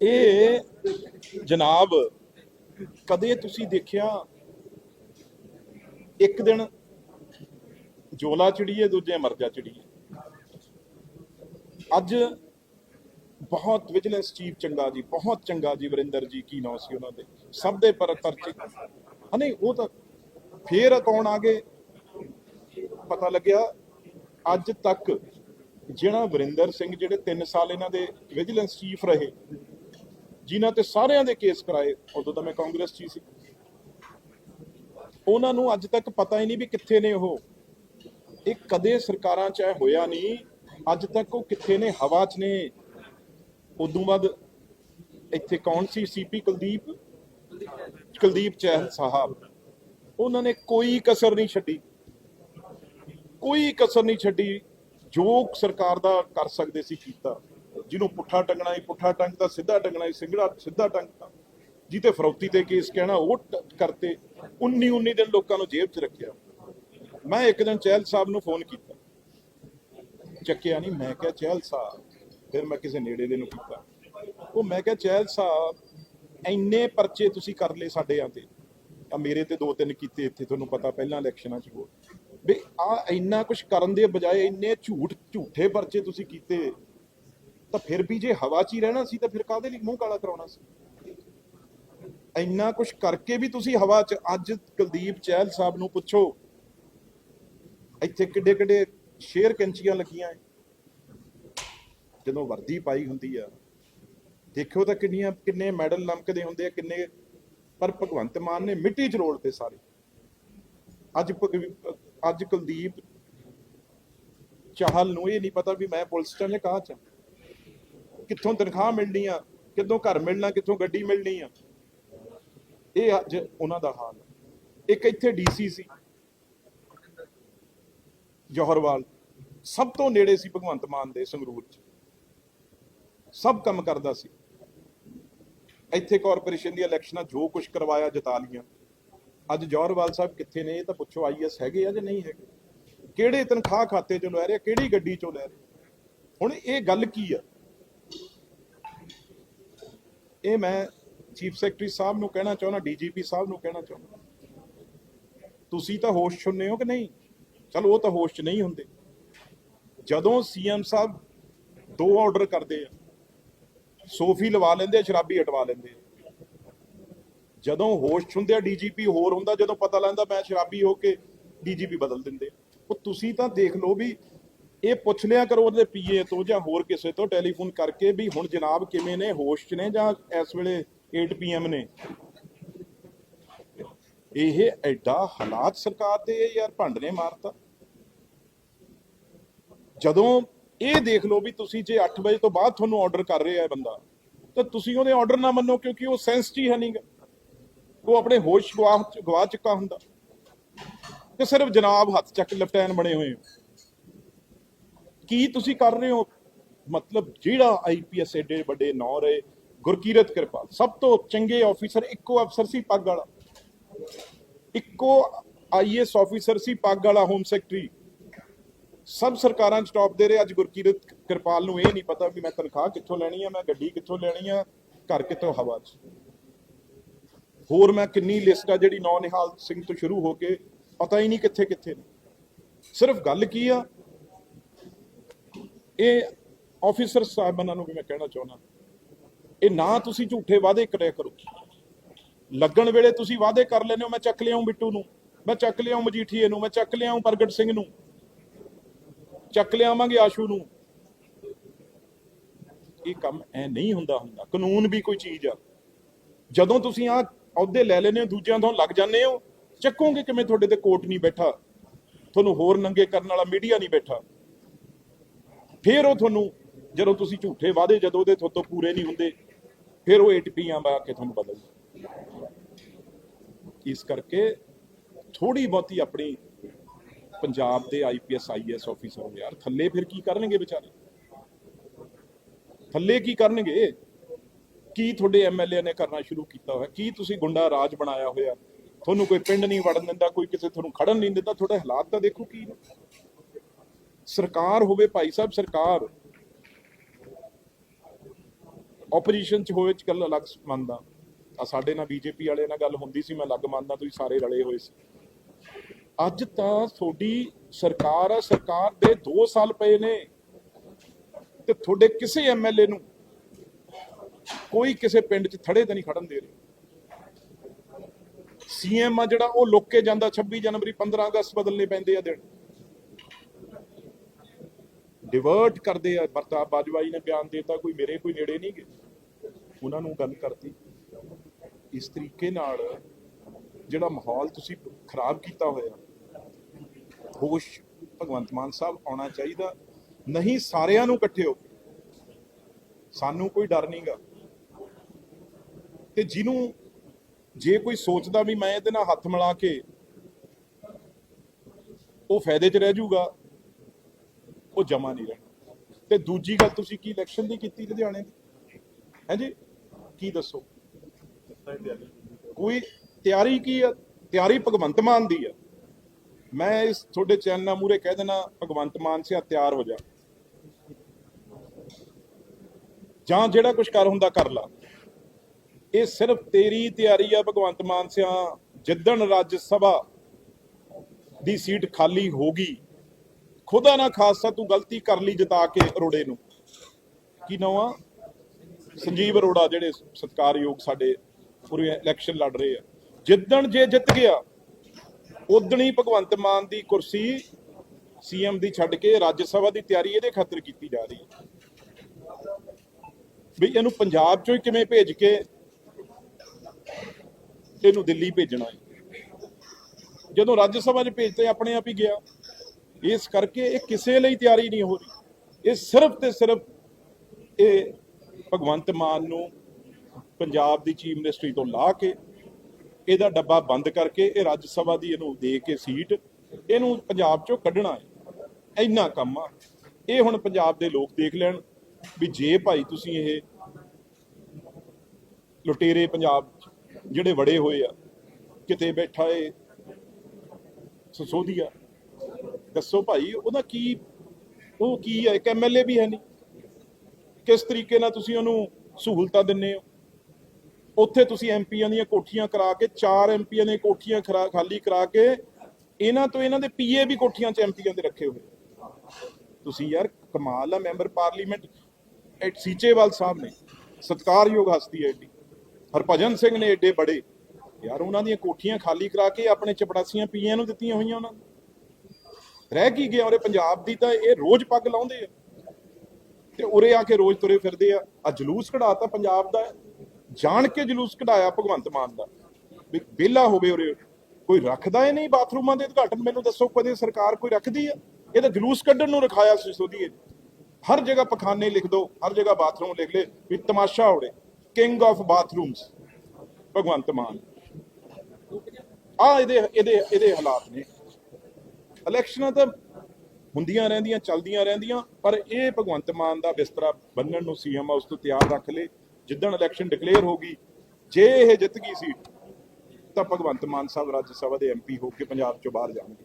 ਇਹ ਜਨਾਬ, ਕਦੇ ਤੁਸੀਂ ਦੇਖਿਆ ਇੱਕ ਦਿਨ ਜੋਲਾ ਚਿੜੀਏ, ਦੂਜੇ ਮਰਜਾ ਚਿੜੀਏ? ਅੱਜ ਬਹੁਤ ਵਿਜੀਲੈਂਸ ਚੀਫ ਚੰਗਾ ਜੀ, ਬਹੁਤ ਚੰਗਾ ਜੀ ਵਰਿੰਦਰ ਜੀ, ਕੀ ਨਾਮ ਸੀ ਉਹਨਾਂ ਦੇ? ਸਭ ਦੇ ਪਰ ਪਰਚੇ। ਨਹੀਂ, ਉਹ ਤਾਂ ਫੇਰ ਕੌਣ ਆ ਗਏ? ਪਤਾ ਲੱਗਿਆ, ਅੱਜ ਤੱਕ ਜਿਹੜਾ ਵਰਿੰਦਰ ਸਿੰਘ, ਜਿਹੜੇ 3 ਸਾਲ ਇਹਨਾਂ ਦੇ ਵਿਜੀਲੈਂਸ ਚੀਫ ਰਹੇ ਜਿਨ੍ਹਾਂ ਤੇ ਸਾਰਿਆਂ ਦੇ ਕੇਸ ਕਰਾਏ, ਉਦੋਂ ਤਾਂ ਮੈਂ ਕਾਂਗਰਸ 'ਚ ਹੀ ਸੀ। ਉਹਨਾਂ ਨੂੰ ਅੱਜ ਤੱਕ ਪਤਾ ਹੀ ਨਹੀਂ ਵੀ ਕਿੱਥੇ ਨੇ ਉਹ। ਇਹ ਕਦੇ ਸਰਕਾਰਾਂ 'ਚ ਇਹ ਹੋਇਆ ਨਹੀਂ, ਅੱਜ ਤੱਕ ਉਹ ਕਿੱਥੇ ਨੇ, ਹਵਾ 'ਚ ਨੇ। ਉਦੋਂ ਬਾਅਦ ਇੱਥੇ ਕੌਣ ਸੀ? ਸੀਪੀ ਕੁਲਦੀਪ ਕੁਲਦੀਪ ਚਹਿਲ ਸਾਹਿਬ। ਉਹਨਾਂ ਨੇ ਕੋਈ ਕਸਰ ਨਹੀਂ ਛੱਡੀ। ਕੋਈ ਕਸਰ ਨਹੀਂ ਛੱਡੀ। ਜੋ ਸਰਕਾਰ ਦਾ ਕਰ ਸਕਦੇ ਸੀ ਕੀਤਾ। ਜਿਹਨੂੰ ਪੁੱਠਾ ਟੰਗਣਾ ਹੀ ਪੁੱਠਾ ਟੰਗਦਾ ਸਿੱਧਾ ਟੰਗਣਾ ਹੀ ਸਿੰਗੜਾ ਸਿੱਧਾ ਟੰਗਦਾ ਜਿਹਤੇ ਫਰੌਤੀ ਤੇ ਕੇਸ ਕਹਿਣਾ, ਉਹ ਕਰਤੇ 19 19 ਦਿਨ ਲੋਕਾਂ ਨੂੰ ਜੇਲ੍ਹ 'ਚ ਰੱਖਿਆ। ਮੈਂ ਇੱਕ ਦਿਨ ਚਹਿਲ ਸਾਹਿਬ ਨੂੰ ਫੋਨ ਕੀਤਾ। ਚੱਕਿਆ ਨਹੀਂ, ਮੈਂ ਕਿਹਾ, ਚਹਿਲ ਸਾਹਿਬ। ਫਿਰ ਮੈਂ ਕਿਸੇ ਨੇੜੇ ਦੇ ਨੂੰ ਕੀਤਾ। ਉਹ ਮੈਂ ਕਿਹਾ, ਚਹਿਲ ਸਾਹਿਬ, ਇੰਨੇ ਪਰਚੇ ਤੁਸੀਂ ਕਰ ਲਏ ਸਾਡੇ ਆਂ ਤੇ। ਆ ਮੇਰੇ ਤੇ ਦੋ ਤਿੰਨ ਕੀਤੇ ਇੱਥੇ, ਤੁਹਾਨੂੰ ਪਤਾ ਪਹਿਲਾਂ ਇਲੈਕਸ਼ਨਾਂ 'ਚ ਹੋ ਵੀ ਆ ਇੰਨਾ ਕੁਝ ਕਰਨ ਦੇ ਬਜਾਏ ਇੰਨੇ ਝੂਠ, ਝੂਠੇ ਪਰਚੇ ਤੁਸੀਂ ਕੀਤੇ। ਤਾਂ ਫਿਰ ਵੀ ਜੇ ਹਵਾ 'ਚ ਹੀ ਰਹਿਣਾ ਸੀ ਤਾਂ ਫਿਰ ਕਾਹਦੇ ਲਈ ਮੂੰਹ ਕਾਲਾ ਕਰਾਉਣਾ ਸੀ? ਇੰਨਾ ਕੁਝ ਕਰਕੇ ਵੀ ਤੁਸੀਂ ਹਵਾ 'ਚ ਅੱਜ ਕੁਲਦੀਪ ਚਹਿਲ ਸਾਹਿਬ ਨੂੰ ਪੁੱਛੋ, ਇੱਥੇ ਕਿੱਡੇ ਕਿੱਡੇ ਸ਼ੇਰ ਕੈਂਚੀਆਂ ਲੱਗੀਆਂ ਜਦੋਂ ਵਰਦੀ ਪਾਈ ਹੁੰਦੀ ਆ, ਦੇਖਿਓ ਤਾਂ ਕਿੰਨੀਆਂ, ਕਿੰਨੇ ਮੈਡਲ ਲਮਕਦੇ ਹੁੰਦੇ ਆ, ਕਿੰਨੇ, ਪਰ ਭਗਵੰਤ ਮਾਨ ਨੇ ਮਿੱਟੀ 'ਚ ਰੋਲਤੇ ਸਾਰੇ। ਅੱਜ ਭਗ- ਅੱਜ ਕੁਲਦੀਪ ਚਾਹਲ ਨੂੰ ਇਹ ਨਹੀਂ ਪਤਾ ਵੀ ਮੈਂ ਪੁਲਿਸ ਚ ਜਾਂ ਕਾਹ ਚ ਕਿੱਥੋਂ ਤਨਖਾਹ ਮਿਲਣੀ ਆ? ਕਿੱਥੋਂ ਘਰ ਮਿਲਣਾ, ਕਿੱਥੋਂ ਗੱਡੀ ਮਿਲਣੀ ਆ? ਇਹ ਅੱਜ ਉਹਨਾਂ ਦਾ ਹਾਲ ਇੱਕ ਇੱਥੇ ਡੀਸੀ ਸੀ ਜੋਹਰਵਾਲ, ਸਭ ਤੋਂ ਨੇੜੇ ਸੀ ਭਗਵੰਤ ਮਾਨ ਦੇ ਸੰਗਰੂਰ ਚ। ਸਭ ਕੰਮ ਕਰਦਾ ਸੀ। ਇੱਥੇ ਕਾਰਪੋਰੇਸ਼ਨ ਦੀ ਇਲੈਕਸ਼ਨਾਂ ਜੋ ਕੁਝ ਕਰਵਾਇਆ, ਜਿਤਾ ਲੀਆਂ ਅੱਜ ਜੋਹਰਵਾਲ ਸਾਹਿਬ ਕਿੱਥੇ ਨੇ, ਇਹ ਤਾਂ ਪੁੱਛੋ ਆਈਐਸ ਹੈਗੇ ਆ ਜਾਂ ਨਹੀਂ ਹੈਗੇ? ਕਿਹੜੇ ਤਨਖਾਹ ਖਾਤੇ ਚੋਂ ਲੈ ਰਹੇ ਕਿਹੜੀ ਗੱਡੀ ਚੋਂ ਲੈ ਰਹੇ ਹੁਣ ਇਹ ਗੱਲ ਕੀ ਆ? ਇਹ ਮੈਂ ਚੀਫ ਸੈਕਟਰੀ ਸਾਹਿਬ ਨੂੰ ਕਹਿਣਾ ਚਾਹੁੰਦਾ, ਡੀਜੀਪੀ ਸਾਹਿਬ ਨੂੰ ਕਹਿਣਾ ਚਾਹੁੰਦਾ। ਤੁਸੀਂ ਤਾਂ ਹੋਸ਼ ਛੁੰਨੇ ਹੋ ਕਿ ਨਹੀਂ? ਚਲੋ ਉਹ ਤਾਂ ਹੋਸ਼ 'ਚ ਨਹੀਂ ਹੁੰਦੇ। ਜਦੋਂ ਸੀਐਮ ਸਾਹਿਬ ਦੋ ਆਰਡਰ ਕਰਦੇ ਆ, ਸੋਫੀ ਲਵਾ ਲੈਂਦੇ ਆ, ਸ਼ਰਾਬੀ ਹਟਵਾ ਲੈਂਦੇ ਆ। ਜਦੋਂ ਹੋਸ਼ ਹੁੰਦੇ ਆ, ਡੀਜੀਪੀ ਹੋਰ ਹੁੰਦਾ, ਜਦੋਂ ਪਤਾ ਲੱਗਦਾ ਮੈਂ ਸ਼ਰਾਬੀ ਹੋ ਕੇ ਡੀਜੀਪੀ ਬਦਲ ਦਿੰਦੇ ਉਹ ਤੁਸੀਂ ਤਾਂ ਦੇਖ ਲਓ ਵੀ ਇਹ ਪੁੱਛ ਲਿਆ ਕਰੋ ਉਹਦੇ ਪੀਏ ਤੋਂ ਜਾਂ ਹੋਰ ਕਿਸੇ ਤੋਂ ਟੈਲੀਫੋਨ ਕਰਕੇ ਵੀ ਹੁਣ ਜਨਾਬ ਕਿਵੇਂ ਨੇ, ਹੋਸ਼ 'ਚ ਨੇ ਜਾਂ ਇਸ ਵੇਲੇ 8 ਪੀਐਮ ਨੇ? ਇਹ ਐਡਾ ਹਾਲਾਤ ਸਰਕਾਰ ਦੇ ਯਾਰ ਭੰਡ ਨੇ ਮਾਰਤਾ। ਜਦੋਂ ਇਹ ਦੇਖ ਲਓ ਵੀ ਤੁਸੀਂ ਜੇ 8 ਵਜੇ ਤੋਂ ਬਾਅਦ ਤੁਹਾਨੂੰ ਆਰਡਰ ਕਰ ਰਿਹਾ ਹੈ ਬੰਦਾ, ਤਾਂ ਤੁਸੀਂ ਉਹਦੇ ਆਰਡਰ ਨਾ ਮੰਨੋ ਕਿਉਂਕਿ ਉਹ ਸੈਂਸ 'ਚ ਹੀ ਹੈ ਨਹੀਂਗਾ ਉਹ ਆਪਣੇ ਹੋਸ਼ ਗਵਾ ਗਵਾ ਚੁੱਕਾ ਹੁੰਦਾ। ਤੇ ਸਿਰਫ ਜਨਾਬ ਹੱਥ ਚੱਕ ਲੈਫਟੈਨ ਬਣੇ ਹੋਏ ਕੀ ਤੁਸੀਂ ਕਰ ਰਹੇ ਹੋ? ਮਤਲਬ ਜਿਹੜਾ ਆਈਪੀਐਸ ਏਡੇ ਵੱਡੇ ਨੌ ਰਹੇ, ਗੁਰਕੀਰਤ ਕਿਰਪਾਲ, ਸਭ ਤੋਂ ਚੰਗੇ ਆਫੀਸਰ ਇੱਕੋ ਅਫਸਰ ਸੀ ਪੱਗ ਵਾਲਾ। ਇੱਕੋ ਆਈਐਸ ਆਫੀਸਰ ਸੀ ਪੱਗ ਵਾਲਾ ਹੋਮ ਸੈਕਟਰੀ ਸਭ ਸਰਕਾਰਾਂ ਚ ਟੌਪ ਦੇ ਰਹੇ, ਅੱਜ ਗੁਰਕੀਰਤ ਕਿਰਪਾਲ ਨੂੰ ਇਹ ਨਹੀਂ ਪਤਾ ਵੀ ਮੈਂ ਤਨਖਾਹ ਕਿੱਥੋਂ ਲੈਣੀ ਆ, ਮੈਂ ਗੱਡੀ ਕਿੱਥੋਂ ਲੈਣੀ ਆ, ਘਰ ਕਿੱਥੋਂ ਹਵਾ 'ਚ। ਹੋਰ ਮੈਂ ਕਿੰਨੀ ਲਿਸਟ ਆ ਜਿਹੜੀ ਨੌ ਨਿਹਾਲ ਸਿੰਘ ਤੋਂ ਸ਼ੁਰੂ ਹੋ ਕੇ ਪਤਾ ਹੀ ਨਹੀਂ ਕਿੱਥੇ ਕਿੱਥੇ ਨੇ। ਸਿਰਫ ਗੱਲ ਕੀ ਆ ਇਹ ਆਫੀਸਰ ਸਾਹਿਬਾਨਾਂ ਨੂੰ ਵੀ ਮੈਂ ਕਹਿਣਾ ਚਾਹੁੰਦਾ। ਇਹ ਨਾ ਤੁਸੀਂ ਝੂਠੇ ਵਾਅਦੇ ਕਰਿਆ ਕਰੋ। ਲੱਗਣ ਵੇਲੇ ਤੁਸੀਂ ਵਾਅਦੇ ਕਰ ਲੈਂਦੇ ਹੋ, ਮੈਂ ਚੱਕ ਲਿਆਉਂ ਬਿੱਟੂ ਨੂੰ, ਮੈਂ ਚੱਕ ਲਿਆਉਂ ਮਜੀਠੀਏ ਨੂੰ, ਮੈਂ ਚੱਕ ਲਿਆਉਂ ਪ੍ਰਗਟ ਸਿੰਘ ਨੂੰ, ਚੱਕ ਲਿਆਵਾਂਗੇ ਆਸ਼ੂ ਨੂੰ। ਇਹ ਕੰਮ ਐ ਨਹੀਂ ਹੁੰਦਾ ਹੁੰਦਾ, ਕਾਨੂੰਨ ਵੀ ਕੋਈ ਚੀਜ਼ ਆ। ਜਦੋਂ ਤੁਸੀਂ ਆ ਅਹੁਦੇ ਲੈ ਲੈਨੇ ਹੋ, ਦੂਜਿਆਂ ਤੋਂ ਲੱਗ ਜਾਂਦੇ ਹੋ, ਚੱਕੋਗੇ ਕਿਵੇਂ ਤੁਹਾਡੇ ਤੇ ਕੋਰਟ ਨਹੀਂ ਬੈਠਾ, ਤੁਹਾਨੂੰ ਹੋਰ ਨੰਗੇ ਕਰਨ ਵਾਲਾ ਮੀਡੀਆ ਨਹੀਂ ਬੈਠਾ। ਫਿਰ ਉਹ ਤੁਹਾਨੂੰ, ਜਦੋਂ ਤੁਸੀਂ ਝੂਠੇ ਵਾਅਦੇ, ਜਦੋਂ ਉਹਦੇ ਤੁਹਾਡੇ ਤੋਂ ਪੂਰੇ ਨਹੀਂ ਹੁੰਦੇ, ਫਿਰ ਉਹ ਏਟੀਪੀਆਂ ਬਾ ਕੇ ਤੁਹਾਨੂੰ ਬਦਲ ਇਸ ਕਰਕੇ ਥੋੜੀ ਬਹੁਤੀ ਆਪਣੀ ਪੰਜਾਬ ਦੇ ਆਈਪੀਐਸ ਆਈਐਸ ਆਫੀਸਰ ਯਾਰ ਥੱਲੇ ਫਿਰ ਕੀ ਕਰਨਗੇ ਵਿਚਾਰੇ? ਥੱਲੇ ਕੀ ਕਰਨਗੇ? ਕੀ ਤੁਹਾਡੇ ਐਮਐਲਏ ਨੇ ਕਰਨਾ ਸ਼ੁਰੂ ਕੀਤਾ ਹੋਇਆ? ਕੀ ਤੁਸੀਂ ਗੁੰਡਾ ਰਾਜ ਬਣਾਇਆ ਹੋਇਆ? ਤੁਹਾਨੂੰ ਕੋਈ ਪਿੰਡ ਨਹੀਂ ਵੜਨ ਦਿੰਦਾ, ਕੋਈ ਕਿਸੇ, ਤੁਹਾਨੂੰ ਖੜਨ ਨਹੀਂ ਦਿੰਦਾ, ਤੁਹਾਡੇ ਹਾਲਾਤ ਤਾਂ ਦੇਖੋ ਕੀ ਨੇ। ਸਰਕਾਰ ਹੋਵੇ ਭਾਈ ਸਾਹਿਬ, ਸਰਕਾਰ। ਆਪੋਜੀਸ਼ਨ ਚ ਹੋਵੇ ਚ ਗੱਲ ਅਲੱਗ ਮੰਨਦਾ। ਆ ਸਾਡੇ ਨਾਲ ਬੀਜੇਪੀ ਵਾਲੇ ਨਾਲ ਗੱਲ ਹੁੰਦੀ ਸੀ, ਮੈਂ ਅਲੱਗ ਮੰਨਦਾ, ਤੁਸੀਂ ਸਾਰੇ ਰਲੇ ਹੋਏ ਸੀ। ਅੱਜ ਤਾਂ ਤੁਹਾਡੀ ਸਰਕਾਰ ਆ, ਸਰਕਾਰ ਦੇ 2 ਸਾਲ ਪਏ ਨੇ ਤੇ ਤੁਹਾਡੇ ਕਿਸੇ ਐਮਐਲਏ ਨੂੰ ਕੋਈ ਕਿਸੇ ਪਿੰਡ 'ਚ ਥੜੇ ਤੇ ਨਹੀਂ ਖੜਨ ਦੇ ਰਹੇ। ਸੀਐਮ ਆ ਜਿਹੜਾ ਉਹ ਲੁੱਕ ਕੇ ਜਾਂਦਾ 26 ਜਨਵਰੀ 15 ਅਗਸਤ ਬਦਲਨੇ ਪੈਂਦੇ ਆ ਦਿਨ। ਡਿਵਰਟ ਕਰਦੇ ਆ। ਪ੍ਰਤਾਪ ਬਾਜਵਾ ਜੀ ਨੇ ਬਿਆਨ ਦੇਤਾ, ਕੋਈ ਮੇਰੇ ਕੋਈ ਨੇੜੇ ਨਹੀਂ ਗਏ। ਉਹਨਾਂ ਨੂੰ ਗੱਲ ਕਰਤੀ। ਇਸ ਤਰੀਕੇ ਨਾਲ ਜਿਹੜਾ ਮਾਹੌਲ ਤੁਸੀਂ ਖਰਾਬ ਕੀਤਾ ਹੋਇਆ, ਹੋਸ਼ ਭਗਵੰਤ ਮਾਨ ਸਾਹਿਬ ਆਉਣਾ ਚਾਹੀਦਾ। ਨਹੀਂ, ਸਾਰਿਆਂ ਨੂੰ ਇਕੱਠੇ ਹੋ ਸਾਨੂੰ ਕੋਈ ਡਰ ਨਹੀਂਗਾ। ਤੇ ਜਿਹਨੂੰ ਜੇ ਕੋਈ ਸੋਚਦਾ ਵੀ ਮੈਂ ਇਹਦੇ ਨਾਲ ਹੱਥ ਮਿਲਾ ਕੇ ਉਹ ਫਾਇਦੇ 'ਚ ਰਹਿ ਜਾਊਗਾ ਉਹ ਜਮਾ ਨਹੀਂ ਰਹਿਣਾ ਤੇ ਦੂਜੀ ਗੱਲ ਤੁਸੀਂ ਕੀ ਇਲੈਕਸ਼ਨ ਦੀ ਕੀਤੀ ਲੁਧਿਆਣੇ ਦੀ? ਹੈ ਕੀ ਦੱਸੋ? ਕੋਈ ਤਿਆਰੀ ਕੀ ਆ? ਤਿਆਰੀ ਭਗਵੰਤ ਮਾਨ ਦੀ ਆ। ਮੈਂ ਇਸ ਤੁਹਾਡੇ ਚੈਨਲ ਮੂਰੇ ਕਹਿ ਦੇਣਾ ਭਗਵੰਤ ਮਾਨ ਸਿਆ ਤਿਆਰ ਹੋ ਜਾ। ਜਾਂ ਜਿਹੜਾ ਕੁਝ ਕਰ ਹੁੰਦਾ ਕਰ ਲਾ। ਇਹ ਸਿਰਫ ਤੇਰੀ ਤਿਆਰੀ ਆ ਭਗਵੰਤ ਮਾਨ ਸਿਆ। ਜਿੱਦਣ ਰਾਜ ਸਭਾ ਦੀ ਸੀਟ ਖਾਲੀ ਹੋਗੀ ਖੁਦਾ ਨਾ ਖਾਸਾ ਤੂੰ ਗਲਤੀ ਕਰ ਲਈ ਜਿਤਾ ਕੇ ਅਰੋੜੇ ਨੂੰ। ਕੀ ਨਵਾਂ ਸੰਜੀਵ ਅਰੋੜਾ ਜਿਹੜੇ ਸਤਕਾਰਯੋਗ ਸਾਡੇ ਪੂਰੇ ਇਲੈਕਸ਼ਨ ਲੜ ਰਹੇ ਆ। ਜਿੱਦਣ ਜੇ ਜਿੱਤ ਗਿਆ ਉਦਣ ਹੀ ਭਗਵੰਤ ਮਾਨ ਦੀ ਕੁਰਸੀ ਸੀਐਮ ਦੀ ਛੱਡ ਕੇ ਰਾਜ ਸਭਾ ਦੀ ਤਿਆਰੀ ਇਹਦੇ ਖਾਤਰ ਕੀਤੀ ਜਾ ਰਹੀ ਹੈ। ਵੀ ਇਹਨੂੰ ਪੰਜਾਬ ਚੋਂ ਹੀ ਕਿਵੇਂ ਭੇਜ ਕੇ ਇਹਨੂੰ ਦਿੱਲੀ ਭੇਜਣਾ ਜਦੋਂ ਰਾਜ ਸਭਾ 'ਚ ਭੇਜਤੇ ਆਪਣੇ ਆਪ ਹੀ ਗਿਆ। ਇਸ ਕਰਕੇ ਇਹ ਕਿਸੇ ਲਈ ਤਿਆਰੀ ਨਹੀਂ ਹੋ ਰਹੀ। ਇਹ ਸਿਰਫ ਤੇ ਸਿਰਫ ਇਹ ਭਗਵੰਤ ਮਾਨ ਨੂੰ ਪੰਜਾਬ ਦੀ ਚੀਫ ਮਿਨਿਸਟਰੀ ਤੋਂ ਲਾ ਕੇ ਇਹਦਾ ਡੱਬਾ ਬੰਦ ਕਰਕੇ ਇਹ ਰਾਜ ਸਭਾ ਦੀ ਇਹਨੂੰ ਦੇ ਕੇ ਸੀਟ ਇਹਨੂੰ ਪੰਜਾਬ ਚੋਂ ਕੱਢਣਾ ਹੈ। ਇੰਨਾ ਕੰਮ ਆ। ਇਹ ਹੁਣ ਪੰਜਾਬ ਦੇ ਲੋਕ ਦੇਖ ਲੈਣ ਵੀ ਜੇ ਭਾਈ ਤੁਸੀਂ ਇਹ ਲੁਟੇਰੇ ਪੰਜਾਬ ਜਿਹੜੇ ਵੜੇ ਹੋਏ ਆ, ਕਿਤੇ ਬੈਠਾ ਏ, ਸਸੋਦੀਆ। ਦੱਸੋ ਭਾਈ, ਉਹਦਾ ਕੀ, ਉਹ ਕੀ ਹੈ? ਇੱਕ ਐਮਐਲਏ ਵੀ ਹੈ ਨਹੀਂ। ਕਿਸ ਤਰੀਕੇ ਨਾਲ ਤੁਸੀਂ ਉਹਨੂੰ ਸਹੂਲਤਾਂ ਦਿੰਨੇ ਹੋ? ਉੱਥੇ ਤੁਸੀਂ ਐਮਪੀਆਂ ਦੀਆਂ ਕੋਠੀਆਂ ਕਰਾ ਕੇ, ਚਾਰ ਐਮਪੀਆਂ ਦੀਆਂ ਕੋਠੀਆਂ ਖਾਲੀ ਕਰਾ ਕੇ, ਇਹਨਾਂ ਤੋਂ ਇਹਨਾਂ ਦੇ ਪੀਏ ਵੀ ਕੋਠੀਆਂ 'ਚ ਐਮਪੀਆਂ ਦੇ ਰੱਖੇ ਹੋਏ। ਤੁਸੀਂ ਯਾਰ ਕਮਾਲ ਆ, ਮੈਂਬਰ ਪਾਰਲੀਮੈਂਟ ਐਟ ਸੀਚੇਵਾਲ ਸਾਹਿਬ ਨੇ, ਸਤਕਾਰਯੋਗ ਹਸਤੀ ਹੈ ਏਡੀ। ਹਰਭਜਨ ਸਿੰਘ ਨੇ ਏਡੇ ਬੜੇ। ਯਾਰ ਉਹਨਾਂ ਦੀਆਂ ਕੋਠੀਆਂ ਖਾਲੀ ਕਰਾ ਕੇ ਆਪਣੇ ਚਪੜਾਸੀਆਂ ਪੀਏ ਨੂੰ ਦਿੱਤੀਆਂ ਹੋਈਆਂ ਉਹਨਾਂ ਨੇ। ਰਹਿ ਕੀ ਗਿਆ ਉਰੇ ਪੰਜਾਬ ਦੀ ਤਾਂ ਇਹ ਰੋਜ਼ ਪੱਗ ਲਾਉਂਦੇ ਆ। ਤੇ ਉਰੇ ਆ ਕੇ ਰੋਜ਼ ਤੁਰੇ ਫਿਰਦੇ ਆ। ਆ ਜਲੂਸ ਕਢਾਤਾ ਪੰਜਾਬ ਦਾ। ਜਾਣ ਕੇ ਜਲੂਸ ਕਢਾਇਆ ਭਗਵੰਤ ਮਾਨ ਦਾ। ਵੀ ਵਿਹਲਾ ਹੋਵੇ ਉਰੇ। ਕੋਈ ਰੱਖਦਾ ਹੀ ਨਹੀਂ ਬਾਥਰੂਮਾਂ ਦੇ ਉਦਘਾਟਨ। ਮੈਨੂੰ ਦੱਸੋ ਕਦੇ ਸਰਕਾਰ ਕੋਈ ਰੱਖਦੀ ਆ? ਇਹ ਤਾਂ ਜਲੂਸ ਕੱਢਣ ਨੂੰ ਰਖਾਇਆ ਸੀ ਸੋਧੀਏ। ਹਰ ਜਗ੍ਹਾ ਪਖਾਨੇ ਲਿਖ ਦੋ, ਹਰ ਜਗ੍ਹਾ ਬਾਥਰੂਮ ਲਿਖ ਲੈ। ਵੀ ਤਮਾਸ਼ਾ ਹੋਵੇ king of bathrooms Bhagwant Mann. ਆ ਇਹਦੇ ਇਹਦੇ ਇਹਦੇ ਹਾਲਾਤ ਨੇ। ਇਲੈਕਸ਼ਨਾਂ ਤਾਂ ਹੁੰਦੀਆਂ ਰਹਿੰਦੀਆਂ, ਚੱਲਦੀਆਂ ਰਹਿੰਦੀਆਂ, ਪਰ ਇਹ ਭਗਵੰਤ ਮਾਨ ਦਾ ਬਿਸਤਰਾ ਬੰਨਣ ਨੂੰ ਸੀਐਮ ਹਾਊਸ ਤੋਂ ਤਿਆਰ ਰੱਖ ਲੇ ਜਿੱਦਣ ਇਲੈਕਸ਼ਨ ਡਿਕਲੇਅਰ ਹੋ ਗਈ, ਜੇ ਇਹ ਜਿੱਤ ਗਈ ਸੀ, ਤਾਂ ਭਗਵੰਤ ਮਾਨ ਸਾਹਿਬ ਰਾਜ ਸਭਾ ਦੇ ਐਮਪੀ ਹੋ ਕੇ ਪੰਜਾਬ ਚੋਂ ਬਾਹਰ ਜਾਣਗੇ।